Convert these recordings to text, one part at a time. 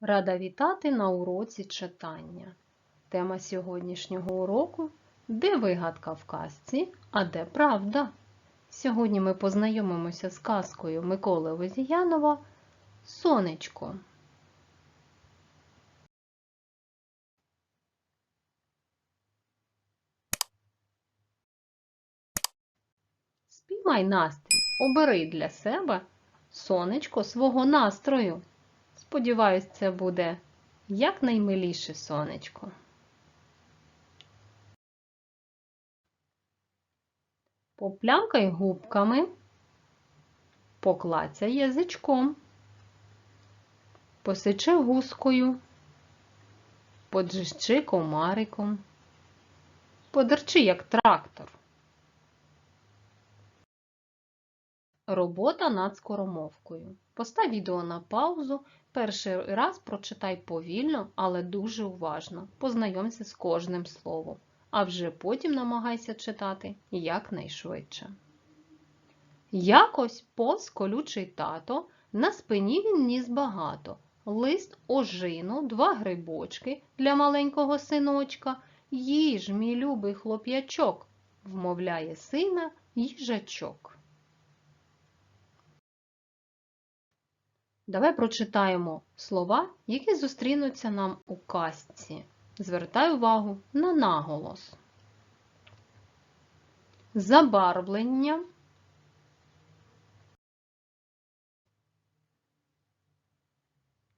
Рада вітати на уроці читання. Тема сьогоднішнього уроку Де вигадка в казці, а де правда? Сьогодні ми познайомимося з казкою Миколи Возіянова Сонечко. Спіймай настрій, обери для себе сонечко свого настрою. Сподіваюсь, це буде якнаймиліше сонечко. Поплямкай губками, поклацяй язичком, посичи гускою, поджищи комариком, подерчи, як трактор. Робота над скоромовкою. Постав відео на паузу. Перший раз прочитай повільно, але дуже уважно. Познайомся з кожним словом. А вже потім намагайся читати якнайшвидше. Якось повз колючий тато, на спині він ніс багато. Лист ожину, два грибочки для маленького синочка. Їж, мій любий хлоп'ячок, вмовляє сина їжачок. Давай прочитаємо слова, які зустрінуться нам у казці. Звертай увагу на наголос. Забарвлення.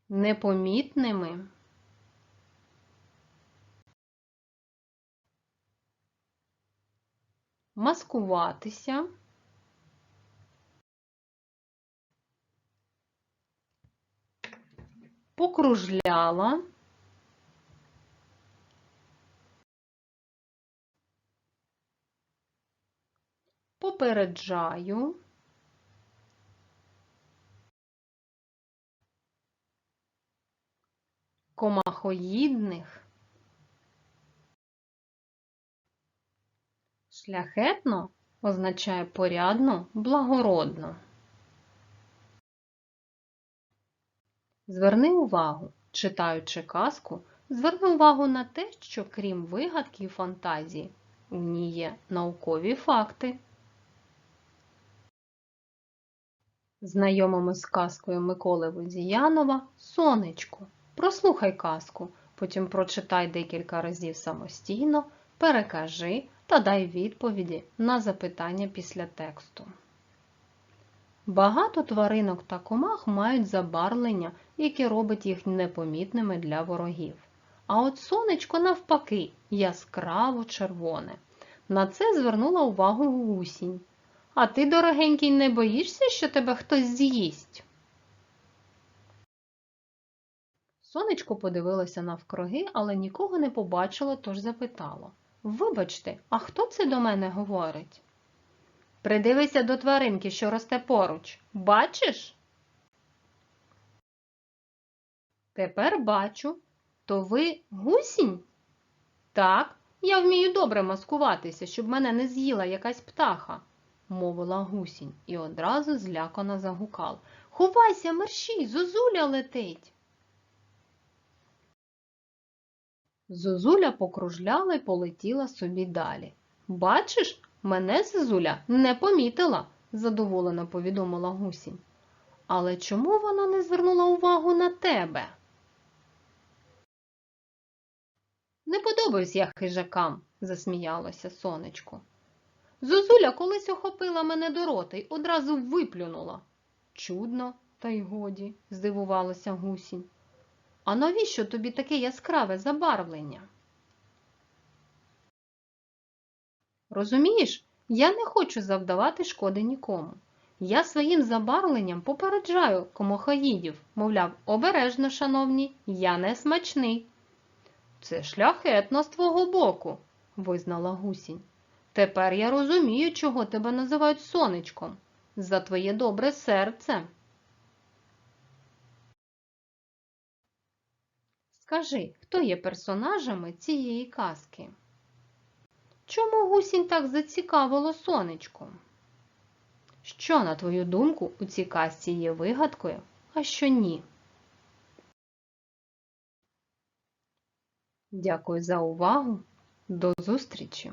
Непомітними. Маскуватися. Покружляла, попереджаю, комахоїдних, шляхетно означає порядно, благородно. Зверни увагу, читаючи казку, зверни увагу на те, що крім вигадки і фантазії, у ній є наукові факти. Знайомимо з казкою Миколи Водіянова Сонечко. Прослухай казку, потім прочитай декілька разів самостійно, перекажи та дай відповіді на запитання після тексту. Багато тваринок та комах мають забарвлення, яке робить їх непомітними для ворогів. А от сонечко, навпаки, яскраво червоне. На це звернула увагу гусінь. А ти, дорогенький, не боїшся, що тебе хтось з'їсть? Сонечко подивилося навкруги, але нікого не побачило, тож запитало Вибачте, а хто це до мене говорить? Придивися до тваринки, що росте поруч. Бачиш? Тепер бачу. То ви гусінь? Так, я вмію добре маскуватися, щоб мене не з'їла якась птаха, мовила гусінь і одразу злякано загукав. Ховайся, мерщій, зозуля летить. Зозуля покружляла й полетіла собі далі. Бачиш, Мене Зозуля не помітила, задоволено повідомила гусінь. Але чому вона не звернула увагу на тебе? Не подобаюсь я хижакам, засміялося сонечко. Зозуля колись охопила мене до рота й одразу виплюнула. Чудно, та й годі, здивувалася гусінь. А навіщо тобі таке яскраве забарвлення? Розумієш, я не хочу завдавати шкоди нікому. Я своїм забарвленням попереджаю комохоїдів, мовляв, обережно, шановні, я не смачний. Це шляхетно з твого боку, визнала гусінь. Тепер я розумію, чого тебе називають сонечком. За твоє добре серце. Скажи, хто є персонажами цієї казки? Чому гусінь так зацікавило сонечко? Що, на твою думку, у цій казці є вигадкою, а що ні? Дякую за увагу. До зустрічі!